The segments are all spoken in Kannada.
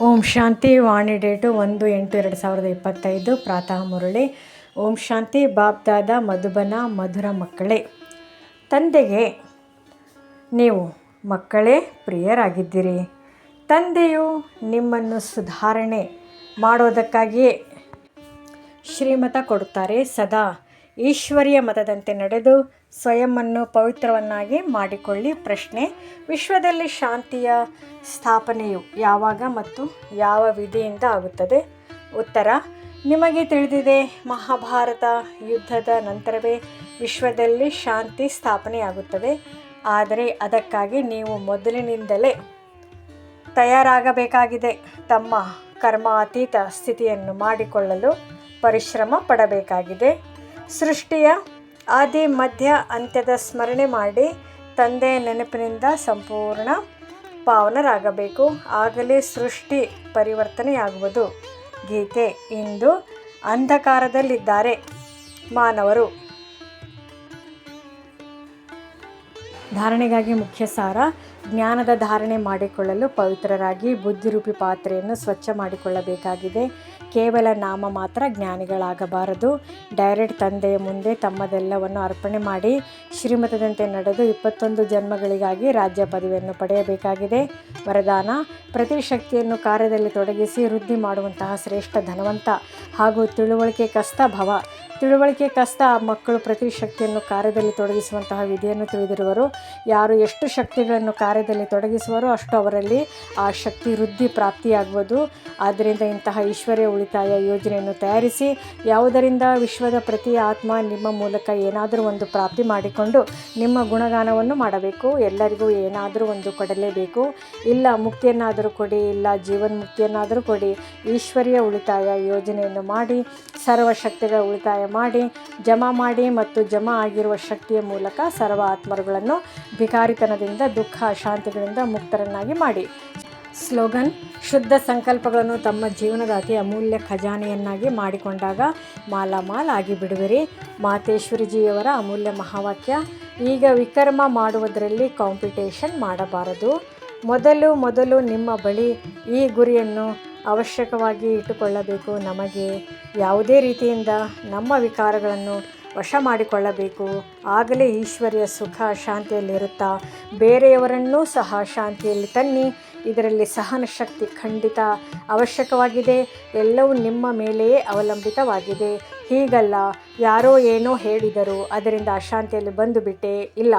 ಓಂ ಶಾಂತಿ ವಾಣಿ ಡೇಟು ಒಂದು ಎಂಟು ಎರಡು ಸಾವಿರದ ಇಪ್ಪತ್ತೈದು. ಪ್ರಾತಃ ಮುರಳಿ. ಓಂ ಶಾಂತಿ ಬಾಬ್ದಾದ ಮಧುಬನ, ಮಧುರ ಮಕ್ಕಳೇ. ತಂದೆಗೆ ನೀವು ಮಕ್ಕಳೇ, ಪ್ರಿಯರಾಗಿದ್ದೀರಿ. ತಂದೆಯು ನಿಮ್ಮನ್ನು ಸುಧಾರಣೆ ಮಾಡೋದಕ್ಕಾಗಿಯೇ ಶ್ರೀಮತ ಕೊಡುತ್ತಾರೆ. ಸದಾ ಈಶ್ವರಿಯ ಮತದಂತೆ ನಡೆದು ಸ್ವಯಂವನ್ನು ಪವಿತ್ರವನ್ನಾಗಿ ಮಾಡಿಕೊಳ್ಳಿ. ಪ್ರಶ್ನೆ, ವಿಶ್ವದಲ್ಲಿ ಶಾಂತಿಯ ಸ್ಥಾಪನೆಯು ಯಾವಾಗ ಮತ್ತು ಯಾವ ವಿಧಿಯಿಂದ ಆಗುತ್ತದೆ? ಉತ್ತರ, ನಿಮಗೆ ತಿಳಿದಿದೆ, ಮಹಾಭಾರತ ಯುದ್ಧದ ನಂತರವೇ ವಿಶ್ವದಲ್ಲಿ ಶಾಂತಿ ಸ್ಥಾಪನೆಯಾಗುತ್ತದೆ. ಆದರೆ ಅದಕ್ಕಾಗಿ ನೀವು ಮೊದಲಿನಿಂದಲೇ ತಯಾರಾಗಬೇಕಾಗಿದೆ. ತಮ್ಮ ಕರ್ಮಾತೀತ ಸ್ಥಿತಿಯನ್ನು ಮಾಡಿಕೊಳ್ಳಲು ಪರಿಶ್ರಮ ಪಡಬೇಕಾಗಿದೆ. ಸೃಷ್ಟಿಯ ಆದಿ ಮಧ್ಯ ಅಂತ್ಯದ ಸ್ಮರಣೆ ಮಾಡಿ ತಂದೆ ನೆನಪಿನಿಂದ ಸಂಪೂರ್ಣ ಪಾವನರಾಗಬೇಕು. ಆಗಲೇ ಸೃಷ್ಟಿ ಪರಿವರ್ತನೆಯಾಗುವುದು. ಗೀತೆ ಇಂದು ಅಂಧಕಾರದಲ್ಲಿದ್ದಾರೆ ಮಾನವರು. ಧಾರಣೆಗಾಗಿ ಮುಖ್ಯ ಸಾರ ಜ್ಞಾನದ ಧಾರಣೆ ಮಾಡಿಕೊಳ್ಳಲು ಪವಿತ್ರರಾಗಿ ಬುದ್ಧಿರೂಪಿ ಪಾತ್ರೆಯನ್ನು ಸ್ವಚ್ಛ ಮಾಡಿಕೊಳ್ಳಬೇಕಾಗಿದೆ. ಕೇವಲ ನಾಮ ಮಾತ್ರ ಜ್ಞಾನಿಗಳಾಗಬಾರದು. ಡೈರೆಕ್ಟ್ ತಂದೆಯ ಮುಂದೆ ತಮ್ಮದೆಲ್ಲವನ್ನು ಅರ್ಪಣೆ ಮಾಡಿ ಶ್ರೀಮತದಂತೆ ನಡೆದು ಇಪ್ಪತ್ತೊಂದು ಜನ್ಮಗಳಿಗಾಗಿ ರಾಜ್ಯ ಪದವಿಯನ್ನು ಪಡೆಯಬೇಕಾಗಿದೆ. ವರದಾನ, ಪ್ರತಿ ಶಕ್ತಿಯನ್ನು ಕಾರ್ಯದಲ್ಲಿ ತೊಡಗಿಸಿ ವೃದ್ಧಿ ಮಾಡುವಂತಹ ಶ್ರೇಷ್ಠ ಧನವಂತ ಹಾಗೂ ತಿಳುವಳಿಕೆ ಕಸ್ತ ಭವ ತಿಳುವಳಿಕೆ ಕಷ್ಟ ಮಕ್ಕಳು ಪ್ರತಿ ಶಕ್ತಿಯನ್ನು ಕಾರ್ಯದಲ್ಲಿ ತೊಡಗಿಸುವಂತಹ ವಿಧಿಯನ್ನು ತಿಳಿದಿರುವರು. ಯಾರು ಎಷ್ಟು ಶಕ್ತಿಗಳನ್ನು ಕಾರ್ಯದಲ್ಲಿ ತೊಡಗಿಸುವರೋ ಅಷ್ಟು ಅವರಲ್ಲಿ ಆ ಶಕ್ತಿ ವೃದ್ಧಿ ಪ್ರಾಪ್ತಿಯಾಗುವುದು. ಆದ್ದರಿಂದ ಇಂತಹ ಈಶ್ವರ್ಯ ಉಳಿತಾಯ ಯೋಜನೆಯನ್ನು ತಯಾರಿಸಿ ಯಾವುದರಿಂದ ವಿಶ್ವದ ಪ್ರತಿ ಆತ್ಮ ನಿಮ್ಮ ಮೂಲಕ ಏನಾದರೂ ಒಂದು ಪ್ರಾಪ್ತಿ ಮಾಡಿಕೊಂಡು ನಿಮ್ಮ ಗುಣಗಾನವನ್ನು ಮಾಡಬೇಕು. ಎಲ್ಲರಿಗೂ ಏನಾದರೂ ಒಂದು ಕೊಡಲೇಬೇಕು. ಇಲ್ಲ ಮುಕ್ತಿಯನ್ನಾದರೂ ಕೊಡಿ, ಇಲ್ಲ ಜೀವನ್ಮುಕ್ತಿಯನ್ನಾದರೂ ಕೊಡಿ, ಈಶ್ವರ್ಯ ಉಳಿತಾಯ ಯೋಜನೆಯನ್ನು ಮಾಡಿ, ಸರ್ವಶಕ್ತಿಗಳ ಉಳಿತಾಯ ಮಾಡಿ, ಜಮಾ ಮಾಡಿ ಮತ್ತು ಜಮಾ ಆಗಿರುವ ಶಕ್ತಿಯ ಮೂಲಕ ಸರ್ವ ಆತ್ಮರುಗಳನ್ನು ಭಿಕಾರಿತನದಿಂದ, ದುಃಖ ಅಶಾಂತಿಗಳಿಂದ ಮುಕ್ತರನ್ನಾಗಿ ಮಾಡಿ. ಸ್ಲೋಗನ್, ಶುದ್ಧ ಸಂಕಲ್ಪಗಳನ್ನು ತಮ್ಮ ಜೀವನದ ಅತಿ ಅಮೂಲ್ಯ ಖಜಾನೆಯನ್ನಾಗಿ ಮಾಡಿಕೊಂಡಾಗ ಮಾಲಾಮಾಲ್ ಆಗಿ ಬಿಡುವಿರಿ. ಮಾತೇಶ್ವರಿಜಿಯವರ ಅಮೂಲ್ಯ ಮಹಾವಾಕ್ಯ, ಈಗ ವಿಕರ್ಮ ಮಾಡುವುದರಲ್ಲಿ ಕಾಂಪಿಟೇಷನ್ ಮಾಡಬಾರದು. ಮೊದಲು ಮೊದಲು ನಿಮ್ಮ ಬಳಿ ಈ ಗುರಿಯನ್ನು ಅವಶ್ಯಕವಾಗಿ ಇಟ್ಟುಕೊಳ್ಳಬೇಕು. ನಮಗೆ ಯಾವುದೇ ರೀತಿಯಿಂದ ನಮ್ಮ ವಿಕಾರಗಳನ್ನು ವಶ ಮಾಡಿಕೊಳ್ಳಬೇಕು. ಆಗಲೇ ಈಶ್ವರಿಯ ಸುಖ ಶಾಂತಿಯಲ್ಲಿರುತ್ತಾ, ಬೇರೆಯವರನ್ನೂ ಸಹ ಶಾಂತಿಯಲ್ಲಿ ತನ್ನಿ, ಇದರಲ್ಲಿ ಸಹನ ಶಕ್ತಿ ಖಂಡಿತ ಅವಶ್ಯಕವಾಗಿದೆ. ಎಲ್ಲವೂ ನಿಮ್ಮ ಮೇಲೆಯೇ ಅವಲಂಬಿತವಾಗಿದೆ. ಹೀಗಲ್ಲ, ಯಾರೋ ಏನೋ ಹೇಳಿದರು ಅದರಿಂದ ಅಶಾಂತಿಯಲ್ಲಿ ಬಂದು ಬಿಟ್ಟೆ ಇಲ್ಲ.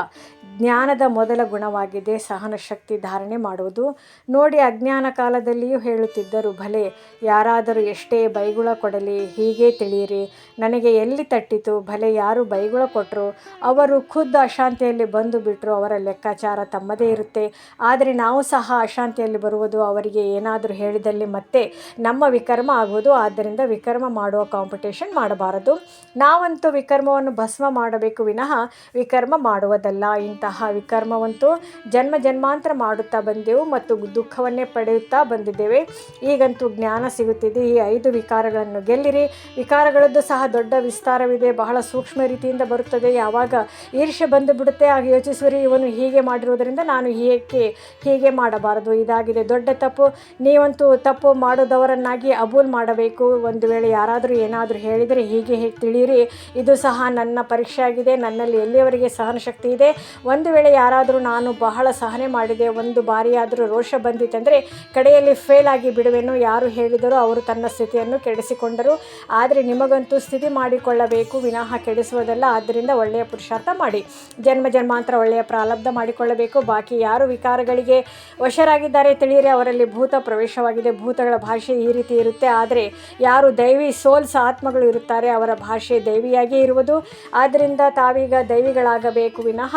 ಜ್ಞಾನದ ಮೊದಲ ಗುಣವಾಗಿದೆ ಸಹನ ಶಕ್ತಿ ಧಾರಣೆ ಮಾಡುವುದು. ನೋಡಿ, ಅಜ್ಞಾನ ಕಾಲದಲ್ಲಿಯೂ ಹೇಳುತ್ತಿದ್ದರು, ಭಲೆ, ಯಾರಾದರೂ ಎಷ್ಟೇ ಬೈಗುಳ ಕೊಡಲಿ, ಹೀಗೆ ತಿಳಿಯಿರಿ. ನನಗೆ ಎಲ್ಲಿ ತಟ್ಟಿತು? ಭಲೆ, ಯಾರು ಬೈಗುಳ ಕೊಟ್ಟರು ಅವರು ಖುದ್ದು ಅಶಾಂತಿಯಲ್ಲಿ ಬಂದು ಬಿಟ್ಟರು ಅವರ ಲೆಕ್ಕಾಚಾರ ತಮ್ಮದೇ ಇರುತ್ತೆ. ಆದರೆ ನಾವು ಸಹ ಅಶಾಂತಿಯಲ್ಲಿ ಬರುವುದು, ಅವರಿಗೆ ಏನಾದರೂ ಹೇಳಿದಲ್ಲಿ ಮತ್ತೆ ನಮ್ಮ ವಿಕರ್ಮ ಆಗುವುದು. ಆದ್ದರಿಂದ ವಿಕರ್ಮ ಮಾಡುವ ಕಾಂಪಿಟೇಷನ್ ಮಾಡಬಾರದು. ನಾವಂತೂ ವಿಕರ್ಮವನ್ನು ಭಸ್ಮ ಮಾಡಬೇಕು, ವಿನಃ ವಿಕರ್ಮ ಮಾಡುವುದಲ್ಲ. ಇಂತಹ ವಿಕರ್ಮವಂತೂ ಜನ್ಮ ಜನ್ಮಾಂತರ ಮಾಡುತ್ತಾ ಬಂದೆವು ಮತ್ತು ದುಃಖವನ್ನೇ ಪಡೆಯುತ್ತಾ ಬಂದಿದ್ದೇವೆ. ಈಗಂತೂ ಜ್ಞಾನ ಸಿಗುತ್ತಿದೆ. ಈ ಐದು ವಿಕಾರಗಳನ್ನು ಗೆಲ್ಲಿರಿ. ವಿಕಾರಗಳದ್ದು ಸಹ ದೊಡ್ಡ ವಿಸ್ತಾರವಿದೆ. ಬಹಳ ಸೂಕ್ಷ್ಮ ರೀತಿಯಿಂದ ಬರುತ್ತದೆ. ಯಾವಾಗ ಈರ್ಷ್ಯ ಬಂದು ಬಿಡುತ್ತೆ ಆಗ ಯೋಚಿಸುವರಿ. ಇವನು ಹೀಗೆ ಮಾಡಿರುವುದರಿಂದ ನಾನು ಏಕೆ ಹೀಗೆ ಮಾಡಬಾರದು? ಇದಾಗಿದೆ. ದೊಡ್ಡ ತಪ್ಪು. ನೀವಂತೂ ತಪ್ಪು ಮಾಡೋದವರನ್ನಾಗಿ ಅಬೂಲ್ ಮಾಡಬೇಕು. ಒಂದು ವೇಳೆ ಯಾರಾದರೂ ಏನಾದರೂ ಹೇಳಿದರೆ ಹೀಗೆ ಹೇಗೆ ತಿಳಿಯಿರಿ. ಇದು ಸಹ ನನ್ನ ಪರೀಕ್ಷೆ ಆಗಿದೆ ನನ್ನಲ್ಲಿ ಎಲ್ಲಿಯವರೆಗೆ ಸಹನಶಕ್ತಿ ಇದೆ? ಒಂದು ವೇಳೆ ಯಾರಾದರೂ ನಾನು ಬಹಳ ಸಹನೆ ಮಾಡಿದೆ, ಒಂದು ಬಾರಿಯಾದರೂ ರೋಷ ಬಂದಿತ್ತಂದರೆ ಕಡೆಯಲ್ಲಿ ಫೇಲ್ ಆಗಿ ಬಿಡುವೆನು. ಯಾರು ಹೇಳಿದರೂ ಅವರು ತನ್ನ ಸ್ಥಿತಿಯನ್ನು ಕೆಡಿಸಿಕೊಂಡರು. ಆದರೆ ನಿಮಗಂತೂ ಸ್ಥಿತಿ ಮಾಡಿಕೊಳ್ಳಬೇಕು, ವಿನಃ ಕೆಡಿಸುವುದಲ್ಲ. ಆದ್ದರಿಂದ ಒಳ್ಳೆಯ ಪುರುಷಾರ್ಥ ಮಾಡಿ. ಜನ್ಮ ಜನ್ಮಾಂತರ ಒಳ್ಳೆಯ ಪ್ರಾರಬ್ಧ ಮಾಡಿಕೊಳ್ಳಬೇಕು. ಬಾಕಿ ಯಾರು ವಿಕಾರಗಳಿಗೆ ವಶರಾಗಿದ್ದಾರೆ ತಿಳಿಯಿರಿ. ಅವರಲ್ಲಿ ಭೂತ ಪ್ರವೇಶವಾಗಿದೆ. ಭೂತಗಳ ಭಾಷೆ ಈ ರೀತಿ ಇರುತ್ತೆ. ಆದರೆ ಯಾರು ದೈವಿ ಸೋಲ್ಸ್ ಆತ್ಮಗಳು ಇರುತ್ತಾರೆ, ಅವರ ಭಾಷೆ ದೈವಿಯಾಗಿಯೇ ಇರುವುದು. ಆದ್ದರಿಂದ ತಾವೀಗ ದೈವಿಗಳಾಗಬೇಕು. ವಿನಃ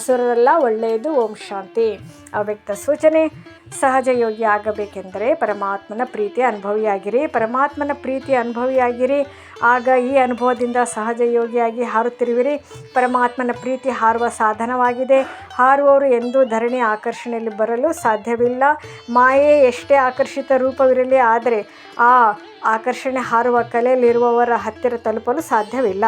ಅಸುರರೆಲ್ಲ ಒಳ್ಳೆಯದು, ಓಂ ಶಾಂತಿ. ಅವ್ಯಕ್ತ ಸೂಚನೆ ಸಹಜ ಯೋಗಿ ಆಗಬೇಕೆಂದರೆ ಪರಮಾತ್ಮನ ಪ್ರೀತಿ ಅನುಭವಿಯಾಗಿರಿ. ಪರಮಾತ್ಮನ ಪ್ರೀತಿ ಅನುಭವಿಯಾಗಿರಿ. ಆಗ ಈ ಅನುಭವದಿಂದ ಸಹಜ ಯೋಗಿಯಾಗಿ ಹಾರುತ್ತಿರುವಿರಿ. ಪರಮಾತ್ಮನ ಪ್ರೀತಿ ಹಾರುವ ಸಾಧನವಾಗಿದೆ. ಹಾರುವವರು ಎಂದೂ ಧರಣಿ ಆಕರ್ಷಣೆಯಲ್ಲಿ ಬರಲು ಸಾಧ್ಯವಿಲ್ಲ. ಮಾಯೆ ಎಷ್ಟೇ ಆಕರ್ಷಿತ ರೂಪವಿರಲಿ, ಆದರೆ ಆ ಆಕರ್ಷಣೆ ಹಾರುವ ಕಲೆಯಲ್ಲಿರುವವರ ಹತ್ತಿರ ತಲುಪಲು ಸಾಧ್ಯವಿಲ್ಲ.